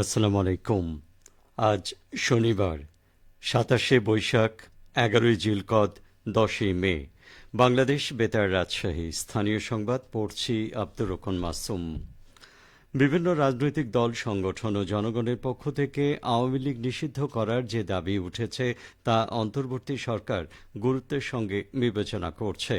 আসসালামু আলাইকুম। আজ শনিবার, সাতাশে বৈশাখ, এগারোই জিলকদ, দশই মে। বাংলাদেশ বেতার রাজশাহী। স্থানীয় সংবাদ পড়ছি আব্দুর রহমান মাসুম। বিভিন্ন রাজনৈতিক দল, সংগঠন ও জনগণের পক্ষ থেকে আওয়ামী লীগ নিষিদ্ধ করার যে দাবি উঠেছে, তা অন্তর্বর্তী সরকার গুরুত্বের সঙ্গে বিবেচনা করছে।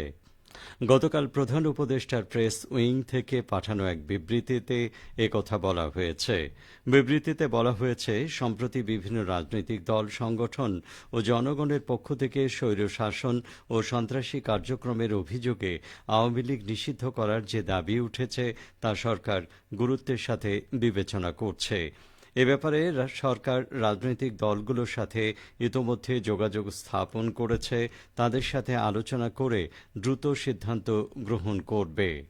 গতকাল প্রধান উপদেষ্টার প্রেস উইং থেকে পাঠানো এক বিবৃতিতে একথা বলা হয়েছে। বিবৃতিতে বলা হয়েছে, সম্প্রতি বিভিন্ন রাজনৈতিক দল, সংগঠন ও জনগণের পক্ষ থেকে স্বৈরশাসন ও সন্ত্রাসী কার্যক্রমের অভিযোগে আওয়ামী লীগ নিষিদ্ধ করার যে দাবি উঠেছে, তা সরকার গুরুত্বের সাথে বিবেচনা করছে। এ ব্যাপারে সরকার রাজনৈতিক দলগুলোর সাথে ইতোমধ্যে যোগাযোগ স্থাপন করেছে। তাদের সাথে আলোচনা করে দ্রুত সিদ্ধান্ত গ্রহণ করবে।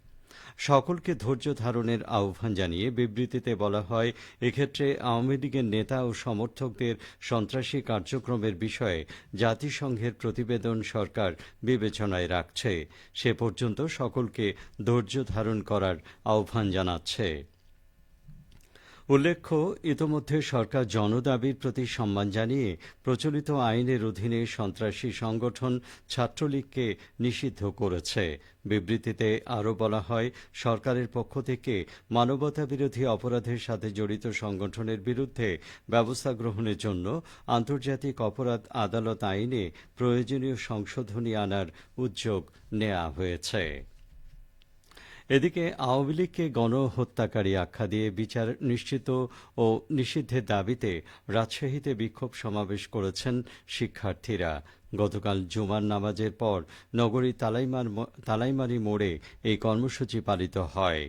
সকলকে ধৈর্য ধারণের আহ্বান জানিয়ে বিবৃতিতে বলা হয়, এক্ষেত্রে আওয়ামী লীগের নেতা ও সমর্থকদের সন্ত্রাসী কার্যক্রমের বিষয়ে জাতিসংঘের প্রতিবেদন সরকার বিবেচনায় রাখছে। সে পর্যন্ত সকলকে ধৈর্য ধারণ করার আহ্বান জানাচ্ছে। উল্লেখ্য, ইতোমধ্যে সরকার জনদাবির প্রতি সম্মান জানিয়ে প্রচলিত আইনের অধীনে সন্ত্রাসী সংগঠন ছাত্রলীগকে নিষিদ্ধ করেছে। বিবৃতিতে আরও বলা হয়, সরকারের পক্ষ থেকে মানবতাবিরোধী অপরাধের সাথে জড়িত সংগঠনের বিরুদ্ধে ব্যবস্থা গ্রহণের জন্য আন্তর্জাতিক অপরাধ আদালত আইনে প্রয়োজনীয় সংশোধনী আনার উদ্যোগ নেওয়া হয়েছে। এদিকে আওয়ামী লীগকে গণহত্যাকারী আখ্যা দিয়ে বিচার নিশ্চিত ও নিষিদ্ধের দাবিতে রাজশাহীতে বিক্ষোভ সমাবেশ করেছেন শিক্ষার্থীরা। গতকাল জুমার নামাজের পর নগরী তালাইমার তালাইমারি মোড়ে এই কর্মসূচি পালিত হয়।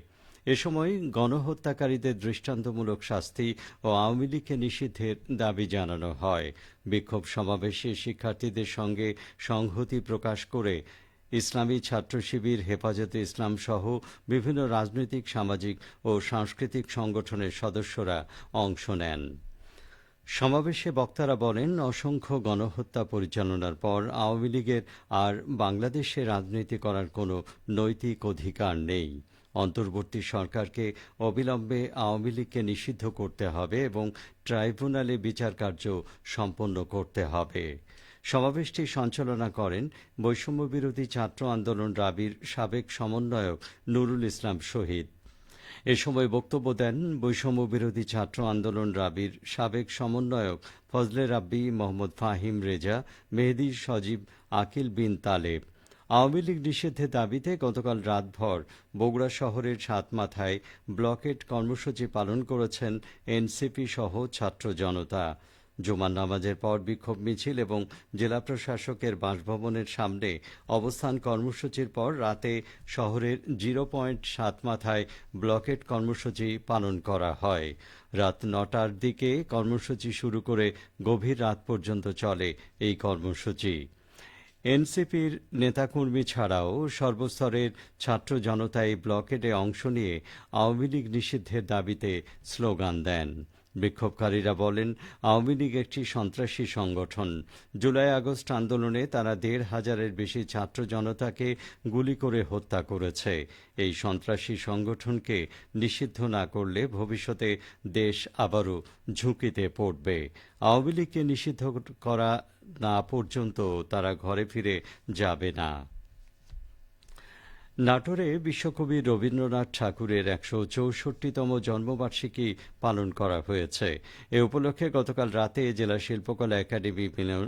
এ সময় গণহত্যাকারীদের দৃষ্টান্তমূলক শাস্তি ও আওয়ামী লীগকে নিষিদ্ধের দাবি জানানো হয়। বিক্ষোভ সমাবেশে শিক্ষার্থীদের সঙ্গে সংহতি প্রকাশ করে ইসলামী ছাত্র শিবির, হেফাজতে ইসলাম সহ বিভিন্ন রাজনৈতিক, সামাজিক ও সাংস্কৃতিক সংগঠনের সদস্যরা অংশ নেন। সমাবেশে বক্তারা বলেন, অসংখ্য গণহত্যা পরিচালনার পর আওয়ামী লীগের আর বাংলাদেশে রাজনীতি করার কোনো নৈতিক অধিকার নেই। অন্তর্বর্তী সরকারকে অবিলম্বে আওয়ামী লীগকে নিষিদ্ধ করতে হবে এবং ট্রাইব্যুনালে বিচার কার্য সম্পন্ন করতে হবে। সমাবেশটি সঞ্চালনা করেন বৈষম্যবিরোধী ছাত্র আন্দোলন রাবির সাবেক সমন্বয়ক নুরুল ইসলাম শহীদ। এ সময় বক্তব্য দেন বৈষম্য বিরোধী ছাত্র আন্দোলন রাবির সাবেক সমন্বয়ক ফজলে রাব্বি, মোহাম্মদ ফাহিম রেজা, মেহেদি সজীব, আকিল বিন তালেব। আওয়ামী লীগ নিষেধের দাবিতে গতকাল রাতভর বগুড়া শহরের সাতমাথায় ব্লকেট কর্মসূচি পালন করেছেন এনসিপি সহ ছাত্র জনতা। জুমার নামাজের পর বিক্ষোভ মিছিল এবং জেলা প্রশাসকের বাসভবনের সামনে অবস্থান কর্মসূচির পর রাতে শহরের জিরো পয়েন্ট সাত মাথায় ব্লকেট কর্মসূচি পালন করা হয়। রাত নটার দিকে কর্মসূচি শুরু করে গভীর রাত পর্যন্ত চলে এই কর্মসূচি। এনসিপির নেতাকর্মী ছাড়াও সর্বস্তরের ছাত্র জনতা এই ব্লকেটে অংশ নিয়ে আওয়ামী লীগ নিষিদ্ধের দাবিতে স্লোগান দেন। বিক্ষোভকারীরা বলেন, আওয়ামী লীগ একটি সন্ত্রাসী সংগঠন। জুলাই আগস্ট আন্দোলনে তারা দেড় হাজারের বেশি ছাত্র জনতাকে গুলি করে হত্যা করেছে। এই সন্ত্রাসী সংগঠনকে নিষিদ্ধ না করলে ভবিষ্যতে দেশ আবারও ঝুঁকিতে পড়বে। আওয়ামী লীগকে নিষিদ্ধ করা না পর্যন্ত তারা ঘরে ফিরে যাবে না। নাটোরে বিশ্বকবি রবীন্দ্রনাথ ঠাকুরের একশো চৌষট্টিতম জন্মবার্ষিকী পালন করা হয়েছে। এ উপলক্ষে গতকাল রাতে জেলা শিল্পকলা একাডেমি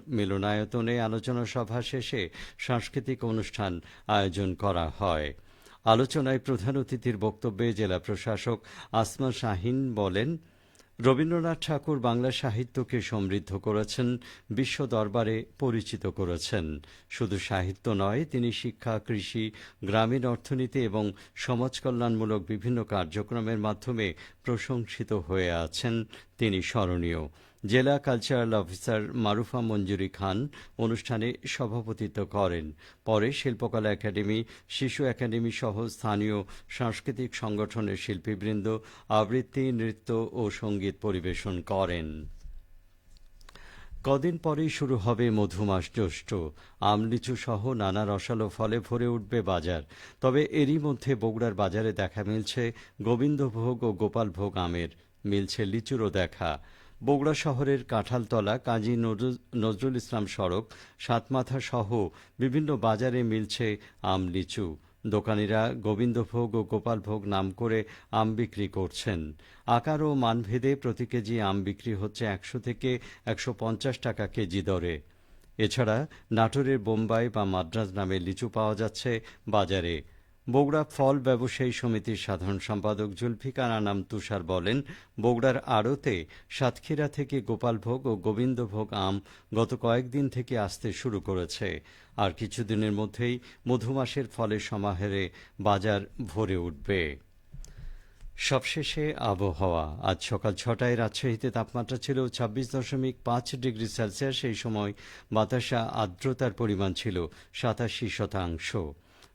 মিলনায়তনে আলোচনা সভা শেষে সাংস্কৃতিক অনুষ্ঠান আয়োজন করা হয়। আলোচনায় প্রধান অতিথির বক্তব্যে জেলা প্রশাসক আসমা শাহিন বলেন রবীন্দ্রনাথ ঠাকুর বাংলা সাহিত্যকে সমৃদ্ধ করেছেন, বিশ্ব দরবারে পরিচিত করেছেন। শুধু সাহিত্য নয়, তিনি শিক্ষা, কৃষি, গ্রামীণ অর্থনীতি এবং সমাজকল্যাণমূলক বিভিন্ন কার্যক্রমের মাধ্যমে প্রশংসিত হয়ে আছেন। তিনি স্মরণীয়। জেলা কালচারাল অফিসার মারুফা মঞ্জুরি খান অনুষ্ঠানে সভাপতিত্ব করেন। পরে শিল্পকলা একাডেমি, শিশু একাডেমি সহ স্থানীয় সাংস্কৃতিক সংগঠনের শিল্পীবৃন্দ আবৃত্তি, নৃত্য ও সংগীত পরিবেশন করেন। কদিন পরেই শুরু হবে মধুমাস জ্যৈষ্ঠ। আমলিচু সহ নানা রসালো ফলে ভরে উঠবে বাজার। তবে এরই মধ্যে বগুড়ার বাজারে দেখা মিলছে গোবিন্দভোগ ও গোপালভোগ আমের। মিলছে লিচুরও দেখা। বগুড়া শহরের কাঁঠালতলা, কাজী নজরুল- ইসলাম সড়ক, সাতমাথা সহ বিভিন্ন বাজারে মিলছে আম লিচু। দোকানিরা গোবিন্দভোগ ও গোপালভোগ নাম করে আম বিক্রি করছেন। আকার ও মানভেদে প্রতি কেজি আম বিক্রি হচ্ছে একশো থেকে একশো পঞ্চাশ টাকা কেজি দরে। এছাড়া নাটোরের বোম্বাই বা মাদ্রাজ নামে লিচু পাওয়া যাচ্ছে বাজারে। বগুড়া ফল ব্যবসায়ী সমিতির সাধারণ সম্পাদক জুলফিকার আনাম তুষার বলেন, বগুড়ার আড়তে সাতক্ষীরা থেকে গোপালভোগ ও গোবিন্দভোগ আম গত কয়েকদিন থেকে আসতে শুরু করেছে। আর কিছুদিনের মধ্যেই মধুমাসের ফলের সমাহারে বাজার ভরে উঠবে। সবশেষে আবহাওয়া। আজ সকাল ছটায় রাজশাহীতে তাপমাত্রা ছিল ছাব্বিশ দশমিক পাঁচ ডিগ্রি সেলসিয়াস। সেই সময় বাতাসা আর্দ্রতার পরিমাণ ছিল সাতাশি শতাংশ।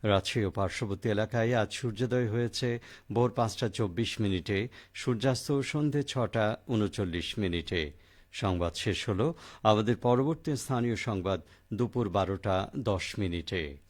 রাজশাহী ও পার্শ্ববর্তী এলাকায় আজ সূর্যোদয় হয়েছে। ভোর পাঁচটা চব্বিশ মিনিটে, সূর্যাস্ত ও সন্ধে ছটা উনচল্লিশ মিনিটে। সংবাদ শেষ হল। আমাদের পরবর্তী স্থানীয় সংবাদ দুপুর বারোটা দশ মিনিটে।